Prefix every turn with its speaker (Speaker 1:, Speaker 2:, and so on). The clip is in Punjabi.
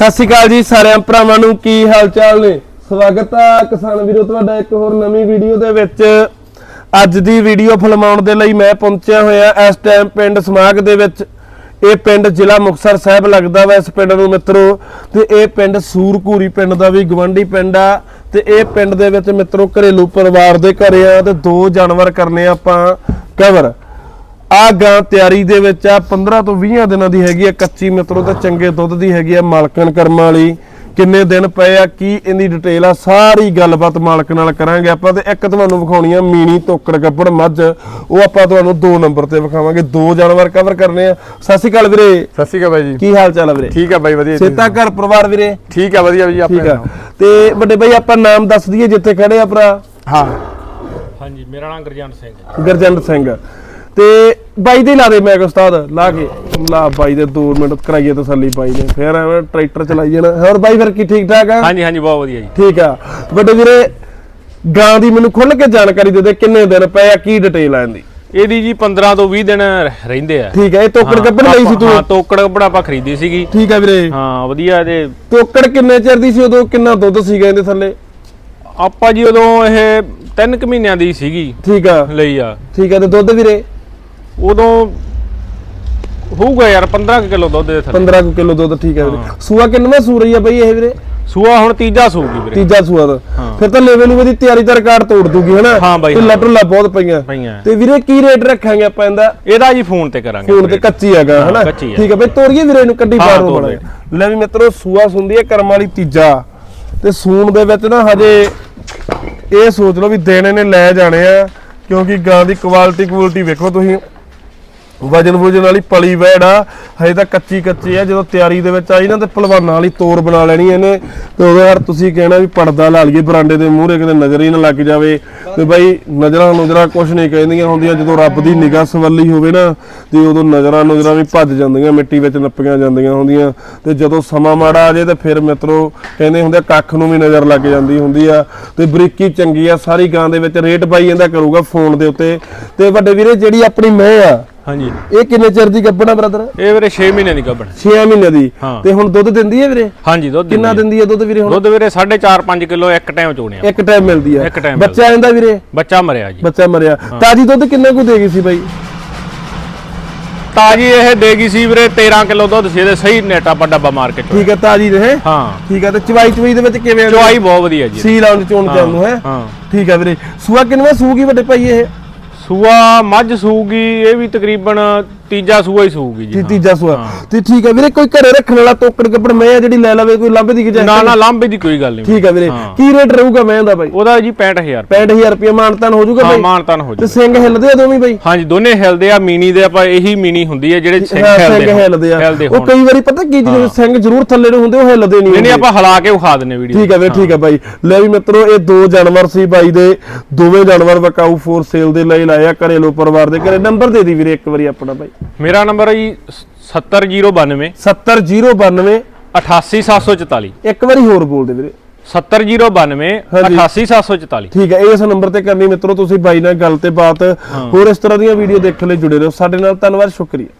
Speaker 1: ਸਤਿ ਸ਼੍ਰੀ ਅਕਾਲ ਜੀ ਸਾਰਿਆਂ ਭਰਾਵਾਂ ਨੂੰ, ਕੀ ਹਾਲ ਚਾਲ ਨੇ? ਸਵਾਗਤ ਆ ਕਿਸਾਨ ਵੀਰੋ, ਤੁਹਾਡਾ ਇੱਕ ਹੋਰ ਨਵੀਂ ਵੀਡੀਓ ਦੇ ਵਿੱਚ। ਅੱਜ ਦੀ ਵੀਡੀਓ ਫਿਲਮਾਉਣ ਦੇ ਲਈ ਮੈਂ ਪਹੁੰਚਿਆ ਹੋਇਆ ਇਸ ਟਾਈਮ ਪਿੰਡ ਸਮਾਗ ਦੇ ਵਿੱਚ। ਇਹ ਪਿੰਡ ਜ਼ਿਲ੍ਹਾ ਮੁਕਤਸਰ ਸਾਹਿਬ ਲੱਗਦਾ ਵਾ ਇਸ ਪਿੰਡ ਨੂੰ ਮਿੱਤਰੋ। ਤੇ ਇਹ ਪਿੰਡ ਸੂਰਕੂਰੀ ਪਿੰਡ ਦਾ ਵੀ ਗਵੰਡੀ ਪਿੰਡ ਆ। ਤੇ ਇਹ ਪਿੰਡ ਦੇ ਵਿੱਚ ਮਿੱਤਰੋ ਘਰੇਲੂ ਪਰਿਵਾਰ ਦੇ ਘਰੇ ਆ ਤੇ ਦੋ ਜਾਨਵਰ ਕਰਨੇ ਆ ਆਪਾਂ ਕਵਰ ਆ ਗਾਂ ਤਿਆਰੀ ਦੇ ਵਿੱਚ ਆ 15 ਤੋਂ 20 ਦਿਨਾਂ ਦੀ ਹੈਗੀ ਆ ਕੱਚੀ ਮਿੱਤਰੋ ਤੇ ਚੰਗੇ ਦੁੱਧ ਦੀ ਹੈਗੀ ਆ ਮਾਲਕਣ ਕਰਮਾਂ ਵਾਲੀ। ਕਿੰਨੇ ਦਿਨ ਪਏ ਆ ਕੀ ਇਹਦੀ ਡਿਟੇਲ ਆ ਸਾਰੀ ਗੱਲਬਾਤ ਮਾਲਕ ਨਾਲ ਕਰਾਂਗੇ। ਆਪਾਂ ਤੇ ਇੱਕ ਤੁਹਾਨੂੰ ਵਿਖਾਉਣੀ ਆ ਮੀਣੀ ਤੋਕੜ ਗੱਬੜ ਮੱਝ। ਉਹ ਆਪਾਂ ਤੁਹਾਨੂੰ ਦੋ ਨੰਬਰ ਤੇ ਵਿਖਾਵਾਂਗੇ। ਦੋ ਜਾਨਵਰ ਕਵਰ ਕਰਨੇ ਆ। ਸਤਿ ਸ਼੍ਰੀ ਅਕਾਲ ਵੀਰੇ।
Speaker 2: ਸਤਿ ਸ਼੍ਰੀ ਅਕਾਲ ਬਾਈ ਜੀ।
Speaker 1: ਕੀ ਹਾਲ ਚਾਲ ਆ ਵੀਰੇ?
Speaker 2: ਠੀਕ ਆ ਬਾਈ ਵਧੀਆ ਜੀ।
Speaker 1: ਸੇਤਾ ਘਰ ਪਰਿਵਾਰ ਵੀਰੇ?
Speaker 2: ਠੀਕ ਆ ਵਧੀਆ ਜੀ ਆਪਣੇ
Speaker 1: ਤੇ ਵੱਡੇ ਭਾਈ ਆਪਾਂ ਨਾਮ ਦੱਸ ਦਈਏ ਜਿੱਥੇ ਖੜੇ ਆ ਭਰਾ?
Speaker 2: ਹਾਂ।
Speaker 3: ਹਾਂਜੀ ਮੇਰਾ ਨਾਮ ਗੁਰਜੰਟ ਸਿੰਘ ਹੈ।
Speaker 1: ਗਰਜੰਟ ਸਿੰਘ। ਤੇ ਬਾਈ ਦੇ ਲਾ ਦੇ ਮੈਂ ਉਸਤਾਦ ਲਾ ਕੇ। ਲਾ ਬਾਈ ਦੇ 2 ਮਿੰਟ ਕਰਾਈਏ ਤਸੱਲੀ ਬਾਈ ਨੇ। ਫੇਰ ਐਵੇਂ ਟਰੈਕਟਰ ਚਲਾਈ ਜਾਣਾ। ਹੋਰ ਬਾਈ ਫਿਰ ਕੀ ਠੀਕ ਠਾਕ ਆ?
Speaker 3: ਹਾਂਜੀ ਹਾਂਜੀ ਬਹੁਤ ਵਧੀਆ ਜੀ।
Speaker 1: ਠੀਕ ਆ। ਵੱਡੇ ਵੀਰੇ ਗਾਂ ਦੀ ਮੈਨੂੰ ਖੁੱਲ ਕੇ ਜਾਣਕਾਰੀ ਦੇ ਦੇ ਕਿੰਨੇ ਦਿਨ ਪਏ ਆ ਕੀ ਡਿਟੇਲ ਆ ਇਹਦੀ?
Speaker 3: ਇਹਦੀ ਜੀ 15 ਤੋਂ 20 ਦਿਨ ਰਹਿੰਦੇ ਆ।
Speaker 1: ਠੀਕ ਆ ਇਹ ਤੋਕੜ ਕੱਪੜ ਲਈ ਸੀ
Speaker 3: ਹਾਂ
Speaker 1: ਤੂੰ
Speaker 3: ਤੋਕੜ ਕੱਪੜਾ ਆਪਾਂ ਖਰੀਦੀ ਸੀਗੀ।
Speaker 1: ਠੀਕ ਆ ਵੀਰੇ।
Speaker 3: ਹਾਂ ਵਧੀਆ ਤੇ
Speaker 1: ਤੋਕੜ ਕਿੰਨੇ ਚਿਰ ਦੀ ਸੀ ਉਦੋਂ ਕਿੰਨਾ ਦੁੱਧ ਸੀਗਾ ਇਹਦੇ ਥੱਲੇ?
Speaker 3: ਆਪਾਂ ਜੀ ਉਦੋਂ ਇਹ 3 ਕੁ ਮਹੀਨਿਆਂ ਦੀ ਸੀਗੀ
Speaker 1: ਠੀਕ ਆ।
Speaker 3: ਲਈ ਆ।
Speaker 1: ਠੀਕ ਆ ਤੇ ਦੁੱਧ ਵੀਰੇ?
Speaker 3: ਉਦੋਂ ਹੋਊਗਾ ਯਾਰ 15 ਕਿਲੋ ਦੁੱਧ ਦੇ ਥੱਲੇ।
Speaker 1: 15 ਕਿਲੋ ਦੁੱਧ ਠੀਕ ਆ ਵੀਰੇ। ਸੂਆ ਕਿੰਨਵਾਂ ਸੂ ਰਹੀ ਆ ਬਈ ਇਹ ਵੀਰੇ?
Speaker 3: ਸੂਆ ਹੁਣ ਤੀਜਾ ਸੂਗੀ ਵੀਰੇ।
Speaker 1: ਤੀਜਾ ਸੂਆ ਦਾ।
Speaker 3: ਹਾਂ।
Speaker 1: ਫਿਰ ਤਾਂ ਲੈਵਲ ਨੂੰ ਦੀ ਤਿਆਰੀ ਦਾ ਰਿਕਾਰਡ ਤੋੜ ਦੂਗੀ ਹਨਾ?
Speaker 3: ਹਾਂ
Speaker 1: ਤੇ
Speaker 3: ਹਾਂ।
Speaker 1: ਲੱਟੂਲਾ ਬਹੁਤ ਪਈਆਂ। ਤੇ ਵੀਰੇ ਕੀ ਰੇਟ ਰੱਖਾਂਗੇ ਆਪਾਂ ਇਹਦਾ?
Speaker 3: ਇਹਦਾ ਜੀ ਫੋਨ ਤੇ ਕਰਾਂਗੇ
Speaker 1: ਫੋਨ ਤੇ ਕੱਚੀ ਹੈਗਾ ਹਨਾ?
Speaker 3: ਹੈ।
Speaker 1: ਠੀਕ ਹੈ ਬਈ ਤੋੜੀਏ ਵੀਰੇ ਇਹਨੂੰ ਕੱਢੀ
Speaker 3: ਹਾਂ,
Speaker 1: ਬਾਹਰ ਨੂੰ ਲੈ ਵੀ ਮਿੱਤਰੋ ਸੂਆ ਸੁੰਦੀ ਹੈ ਕਰਮ ਵਾਲੀ ਤੀਜਾ। ਤੇ ਸੂਣ ਦੇ ਵਿੱਚ ਨਾ ਹਜੇ ਇਹ ਸੋਚ ਲਓ ਵੀ ਦੇਣੇ ਨੇ ਲੈ ਜਾਣੇ ਆ। ਕਿਉਂਕਿ ਗਾਂ ਦੀ ਕੁਆਲਿਟੀ ਕੁਆਲਿਟੀ ਵੇਖੋ ਤੁਸੀਂ। ਵਜਨ ਵੁਜਨ ਵਾਲੀ ਪਲੀ ਵੈੜ ਆ। ਹਜੇ ਤਾਂ ਕੱਚੀ ਕੱਚੀ ਆ ਜਦੋਂ ਤਿਆਰੀ ਦੇ ਵਿੱਚ ਆਈ ਨਾ ਤੇ ਪਹਿਲਵਾਨਾਂ ਵਾਲੀ ਤੋਰ ਬਣਾ ਲੈਣੀ ਇਹਨੇ। ਤੇ ਉਹਦੇ ਯਾਰ ਤੁਸੀਂ ਕਹਿਣਾ ਵੀ ਪਰਦਾ ਲਾ ਲਈਏ ਬਰਾਂਡੇ ਦੇ ਮੂਹਰੇ ਕਿਤੇ ਨਜ਼ਰ ਹੀ ਨਾ ਲੱਗ ਜਾਵੇ। ਤੇ ਬਾਈ ਨਜ਼ਰਾਂ ਨੁਜ਼ਰਾਂ ਕੁਝ ਨਹੀਂ ਕਹਿੰਦੀਆਂ ਹੁੰਦੀਆਂ ਜਦੋਂ ਰੱਬ ਦੀ ਨਿਗਾਹ ਸਵੱਲੀ ਹੋਵੇ ਨਾ ਤੇ ਉਦੋਂ ਨਜ਼ਰਾਂ ਨੁਜ਼ਰਾਂ ਵੀ ਭੱਜ ਜਾਂਦੀਆਂ ਮਿੱਟੀ ਵਿੱਚ ਨੱਪੀਆਂ ਜਾਂਦੀਆਂ ਹੁੰਦੀਆਂ। ਤੇ ਜਦੋਂ ਸਮਾਂ ਮਾੜਾ ਆ ਜੇ ਤੇ ਫਿਰ ਮਿੱਤਰੋ ਕਹਿੰਦੇ ਹੁੰਦੇ ਆ, ਕੱਖ ਨੂੰ ਵੀ ਨਜ਼ਰ ਲੱਗ ਜਾਂਦੀ ਹੁੰਦੀ ਆ। ਤੇ ਬਰੀਕੀ ਚੰਗੀ ਆ ਸਾਰੀ ਗਾਂ ਦੇ ਵਿੱਚ ਰੇਟ ਬਾਈ ਜਾਂਦਾ ਕਰੂਗਾ ਫੋਨ ਦੇ ਉੱਤੇ। ਤੇ ਵੱਡੇ ਵੀਰੇ ਜਿਹੜੀ ਆਪਣੀ ਮੈਂ ਆ
Speaker 3: ਹਾਂਜੀ।
Speaker 1: ਇਹ ਕਿੰਨੇ ਚਿਰ ਦੀ ਗੱਭਣਾ ਬ੍ਰਦਰ
Speaker 3: ਇਹ ਵੀਰੇ 6 ਮਹੀਨੇ ਦੀ ਗੱਭਣ।
Speaker 1: 6 ਮਹੀਨੇ ਦੀ।
Speaker 3: ਹਾਂ।
Speaker 1: ਤੇ ਹੁਣ ਦੁੱਧ ਦਿੰਦੀ ਹੈ ਵੀਰੇ?
Speaker 3: ਹਾਂਜੀ ਦੁੱਧ
Speaker 1: ਕਿੰਨਾ
Speaker 3: ਦਿੰਦੀ
Speaker 1: ਹੈ ਦੁੱਧ ਵੀਰੇ। ਹੁਣ?
Speaker 3: ਦੁੱਧ ਵੀਰੇ 4.5 5 ਕਿਲੋ ਇੱਕ ਟਾਈਮ ਚੋਣਿਆ
Speaker 1: ਇੱਕ ਟਾਈਮ ਮਿਲਦੀ ਹੈ।
Speaker 3: ਇੱਕ time
Speaker 1: ਬੱਚਾ ਆਂਦਾ ਵੀਰੇ?
Speaker 3: ਬੱਚਾ ਮਰਿਆ ਜੀ।
Speaker 1: ਬੱਚਾ ਮਰਿਆ। ਤਾਜੀ ਦੁੱਧ ਕਿੰਨੇ ਕੁ ਦੇਗੀ ਸੀ ਬਾਈ?
Speaker 3: ਤਾਜੀ ਇਹ ਦੇਗੀ ਸੀ ਵੀਰੇ 13 ਕਿਲੋ ਦੁੱਧ ਸੀ ਇਹਦੇ ਸਹੀ ਨੇਟ ਆਪਾਂ ਡੱਬਾ ਮਾਰ ਕੇ ਚੋਇਆ।
Speaker 1: ਠੀਕ ਹੈ ਤਾਜੀ ਰਹੇ?
Speaker 3: ਹਾਂ।
Speaker 1: ਠੀਕ ਹੈ ਤੇ ਚਵਾਈ ਚਵਾਈ ਦੇ ਵਿੱਚ ਕਿਵੇਂ?
Speaker 3: ਚੁਆਈ ਬਹੁਤ ਵਧੀਆ ਜੀ।
Speaker 1: ਸੀ ਲਾਉਣ ਚੋਣ ਚ ਆਉਂਦਾ ਹੈ।
Speaker 3: ਹਾਂ।
Speaker 1: ਠੀਕ ਹੈ ਵੀਰੇ। ਸੂਆ ਕਿੰਨਵਾਂ ਸੂਗੀ ਵੱਡੇ ਭਾਈ ਇਹ?
Speaker 3: ਸੂਆ ਮੱਝ ਸੂਗੀ ਇਹ ਵੀ ਤਕਰੀਬਨ ਤੀਜਾ ਸੂਆ ਹੀ ਸੂਗੀ ਜੀ
Speaker 1: ਤੀ-
Speaker 3: ਹਾਂ।
Speaker 1: ਤੀਜਾ ਸੂਆ। ਤੇ ਠੀਕ ਹੈ ਵੀਰੇ ਕੋਈ ਘਰੇ ਰੱਖਣ ਵਾਲਾ ਤੋਕੜ ਕੱਪੜ ਮੈਂ ਆ ਜਿਹੜੀ ਲੈ ਲਵੇ ਕੋਈ ਲੱਭ ਦੀ ਕਿ
Speaker 3: ਨਾ ਨਾ ਲਾਂਬੇ ਦੀ ਕੋਈ ਗੱਲ ਨਹੀਂ
Speaker 1: ਠੀਕ ਹੈ ਵੀਰੇ।
Speaker 3: ਹਾਂ।
Speaker 1: ਕੀ ਰੇਟ ਰਹੂਗਾ ਮੈਂ ਦਾ ਬਾਈ?
Speaker 3: ਉਹਦਾ ਜੀ 65000
Speaker 1: 65000 ਰੁਪਏ। ਮਾਨਤਾਨ ਹੋ ਜਾਊਗਾ
Speaker 3: ਹਾਂ
Speaker 1: ਬਾਈ?
Speaker 3: ਮਾਨਤਨ ਹੋ
Speaker 1: ਤੇ
Speaker 3: ਜੀ
Speaker 1: ਸਿੰਘ ਹਿੱਲਦੇ ਆ ਦੋਵੇਂ ਬਾਈ?
Speaker 3: ਹਾਂਜੀ ਦੋਨੇ ਹਿਲਦੇ ਆ ਮੀਨੀ ਦੇ ਆਪਾਂ ਇਹੀ ਮੀਨੀ ਹੁੰਦੀ ਹੈ ਜਿਹੜੇ ਸਿੰਘ
Speaker 1: ਹਾਂ,
Speaker 3: ਹਿਲਦੇ
Speaker 1: ਹਿੱਲਦੇ ਆ।
Speaker 3: ਹਿਲਦੇ
Speaker 1: ਉਹ
Speaker 3: ਹੋਣ।
Speaker 1: ਕਈ ਵਾਰੀ ਪਤਾ ਕੀ ਜਿਹੜੇ ਸਿੰਘ ਜ਼ਰੂਰ ਥੱਲੇ ਨੂੰ ਹੁੰਦੇ ਉਹ ਹਿੱਲਦੇ ਨਹੀਂ
Speaker 3: ਨਹੀਂ ਨਹੀਂ
Speaker 1: ਹੁੰਦੇ।
Speaker 3: ਆਪਾਂ ਹਿਲਾ ਕੇ ਵਿਖਾ ਦਿੰਨੇ ਵੀਡੀਓ
Speaker 1: ਠੀਕ ਹੈ ਵੀਰੇ ਠੀਕ ਹੈ ਬਾਈ। ਲੈ ਵੀ ਮਿੱਤਰੋ ਇਹ ਦੋ ਜਾਨਵਰ ਸੀ ਬਾਈ ਦੇ। ਦੋਵੇਂ ਜਾਨਵਰ ਵਕਾਊ ਫੋਰ ਸੇਲ ਦੇ ਲਈ ਲਾਇਆ ਘਰੇਲੂ ਪਰਿਵਾਰ ਦੇ। ਘਰੇ ਨੰਬਰ ਦੇ ਦੀ ਵੀਰੇ ਇੱਕ ਵਾਰੀ ਆਪਣਾ ਬਾਈ।
Speaker 3: ਮੇਰਾ ਨੰਬਰ ਹੈ ਜੀ 70092
Speaker 1: 70092
Speaker 3: 88744
Speaker 1: ਇੱਕ ਵਾਰੀ ਹੋਰ ਬੋਲ ਦੇ ਵੀਰੇ।
Speaker 3: 70092
Speaker 1: ਹਾਂਜੀ।
Speaker 3: 88744
Speaker 1: ਠੀਕ ਹੈ ਇਸ ਨੰਬਰ ਤੇ ਕਰਨੀ ਮਿੱਤਰੋ ਤੁਸੀਂ ਬਾਈ ਨਾਲ ਗੱਲ ਤੇ ਬਾਤ ਹੋਰ ਇਸ ਤਰ੍ਹਾਂ ਦੀਆਂ ਵੀਡੀਓ ਦੇਖਣ ਲਈ ਜੁੜੇ ਰਹੋ। ਸਾਡੇ ਨਾਲ ਧੰਨਵਾਦ ਸ਼ੁਕਰੀਆ।